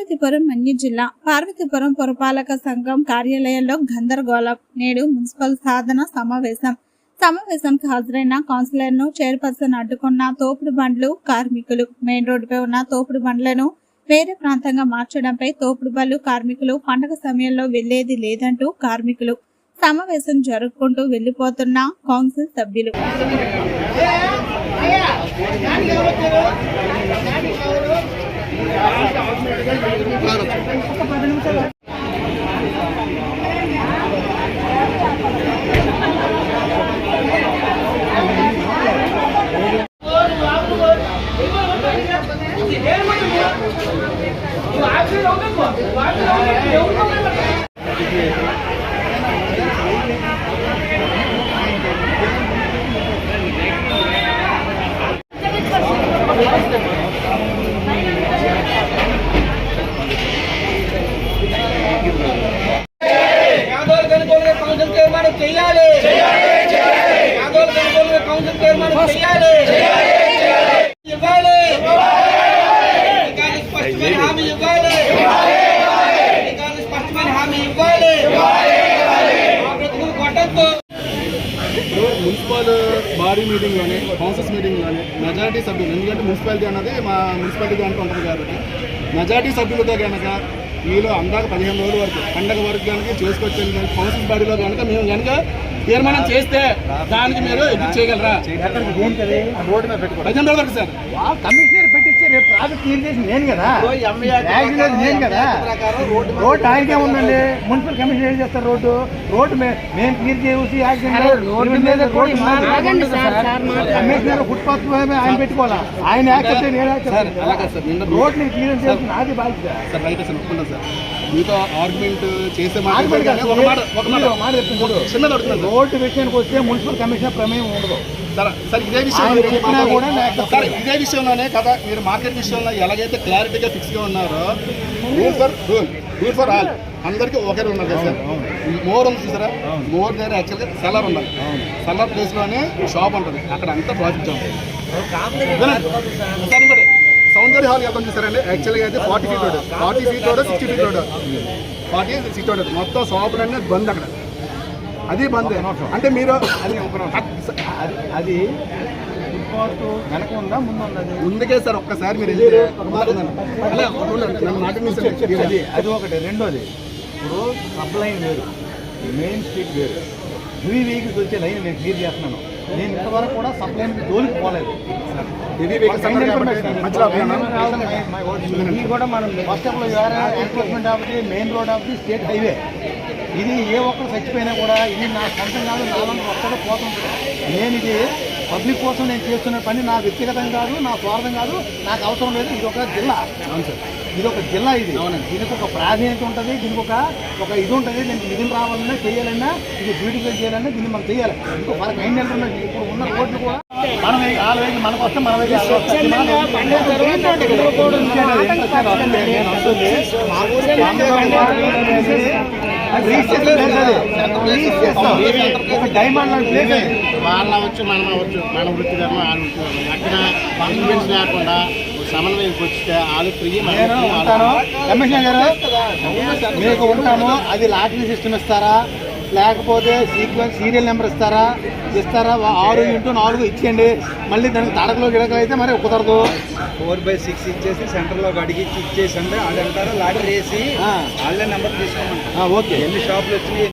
పార్వతీపురం మన్యం జిల్లా పార్వతీపురం పురపాలక సంఘం కార్యాలయంలో గందరగోళం నేడు మున్సిపల్ సాధన సమావేశం. సమావేశానికి హాజరైన కౌన్సిలర్ను చైర్పర్సన్ అడ్డుకున్న తోపుడు బండ్లు కార్మికులు. మెయిన్ రోడ్డుపై ఉన్న తోపుడు బండ్లను వేరే ప్రాంతంగా మార్చడంపై తోపుడు బండ్లు కార్మికులు పండగ సమయంలో వెళ్ళేది లేదంటూ కార్మికులు సమావేశం జరుపుకుంటూ వెళ్ళిపోతున్న కౌన్సిల్ సభ్యులు. Claro. Thank you. చేయాలి. కనుగోలు కౌన్సిల్ తీర్మానం చేయాలి. ఇవ్వాలి. స్పష్టమైన హామీ ఇవ్వాలి. స్పష్టమైన హామీ ఇవ్వాలి. కొట్టద్దు. మున్సిపల్ బాడీ మీటింగ్లోనే కౌన్సిల్స్ మీటింగ్లోనే మెజారిటీ సభ్యులు ఎందుకంటే మున్సిపాలిటీ అన్నది మా మున్సిపాలిటీ దాంట్లో ఉంటుంది కాబట్టి మెజారిటీ సభ్యులతో కనుక మీలో అందాక పదిహేను రోజుల వరకు పండగ వరకు కనుక చేసుకొచ్చాను కనుక కౌన్సిల్ బాడీలో కనుక మేము కనుక తీర్మానం చేస్తే దానికి మీరు ఎదురు చేయగలరా? రోడ్డు మీద పెట్టుకోవడం పదిహేను రోజుల వరకు సార్. రేపు ప్రాజెక్ట్ క్లియర్ చేసి నేను కదా. యాక్సిడెంట్ నేను కదా. రోడ్డు ఆయనకే ఉందండి మున్సిపల్ కమిషనర్ ఏం చేస్తారు రోడ్డు? రోడ్డు మే- మేము క్లియర్ చేసి కమిషనర్ ఫుట్పాత్ మీద ఆయన పెట్టుకోవాలా? ఆయన యాక్సెప్ట్ నేను సార్ యాక్సెప్ట్ అలాగే సార్ నిన్న రోడ్ నేను క్లియర్ చేసి నాది బాధ్యత. సార్ రైట్ సార్ ఒప్పుకున్నాను సార్. మీతో ఆర్గ్యుమెంట్ చేసే మాట ఆర్గ్యుమెంట్ కాదు. ఒక మాట ఒక చెప్తున్నాను. రోడ్డు విషయానికి వస్తే మున్సిపల్ కమిషనర్ ప్రమేయం ఉండదు. సార్ ఇదే విషయంలో సార్ ఇదే విషయంలోనే కదా మీరు మార్కెట్ విషయంలో ఎలాగైతే క్లారిటీగా ఫిక్స్గా ఉన్నారో rule for rule rule for all. అందరికీ ఒకే ఉన్నారు కదా సార్. మోర్ ఉంది చూసారా? మోర్ దగ్గర యాక్చువల్గా సెల్లర్ ఉండాలి. సెల్లర్ ప్లేస్లోనే షాప్ ఉంటుంది. అక్కడ అంతా జామ్ సార్ ఇంకోటి సౌందర్య హాల్ ఎంత చూసారండి. యాక్చువల్గా అయితే forty feet road forty feet road sixty feet road forty sixty road మొత్తం షాపులన్నీ బంద్ అక్కడ. అది బంద్. అంటే మీరు అది అది అది ఫుట్పాత్ వెనక ఉందా? ముందు ఉన్నది ముందుకే సార్ ఒక్కసారి మీరు అది అది ఒకటి. రెండోది ఇప్పుడు సబ్ లైన్ వేరు. మెయిన్ స్ట్రీట్ వేరు. హెవీ వెహికల్స్ వచ్చే లైన్ నేను క్లియర్ చేస్తున్నాను. నేను ఇంతవరకు కూడా సబ్ లైన్ జోలికి పోలేదు. ఇది కూడా మనం of all enforcement of the main road of the state highway ఇది ఏ ఒక్కరు చచ్చిపోయినా కూడా ఇది నా సొంతం కాదు నా వల్ల ఒక్కడే పోతుంటుంది నేను ఇది పబ్లిక్ కోసం నేను చేస్తున్న పని నా వ్యక్తిగతం కాదు నా స్వార్థం కాదు నాకు అవసరం లేదు. ఇది ఒక జిల్లా. అవును సార్. ఇది ఒక జిల్లా ఇది. అవునండి. దీనికి ఒక ప్రాధాన్యత ఉంటుంది దీనికి ఒక ఒక ఇది ఉంటుంది. దీనికి నిధులు రావాలన్నా చేయాలన్నా ఇది బ్యూటిఫుల్ చేయాలన్నా దీన్ని మనం చేయాలి. ఇంకో మనకు ఏం ఉన్నది ఇప్పుడు ఉన్న రోడ్లు కూడా మనం వైపు మనకు వస్తే మన వైపు వాళ్ళు వచ్చి మనం అవ్వచ్చు మన వృత్తి ధర్మ వాళ్ళ వృత్తి ధర్మం. అక్కడ ఇన్వెన్స్ లేకుండా ఒక సమన్వయంకి వచ్చితే వాళ్ళు ఫ్రీ ఉంటాను. కమిషనర్ గారు మీకు ఉంటాము అది లాటరీ సిస్టమ్ ఇస్తారా? లేకపోతే సీక్వెన్స్ సీరియల్ నెంబర్ ఇస్తారా? ఇస్తారా? ఆరు ఇంటూ నాలుగు ఇచ్చేయండి. మళ్ళీ దానికి తడకలో గిడకలు అయితే మరి కుదరదు. ఫోర్ బై సిక్స్ ఇచ్చేసి సెంటర్లో అడిగి ఇచ్చేసి అంటే వాళ్ళు అంటారు లాటరీ వేసి వాళ్ళే నెంబర్ తీసుకోమంటారు. ఓకే. ఎన్ని షాపులు వచ్చినాయి?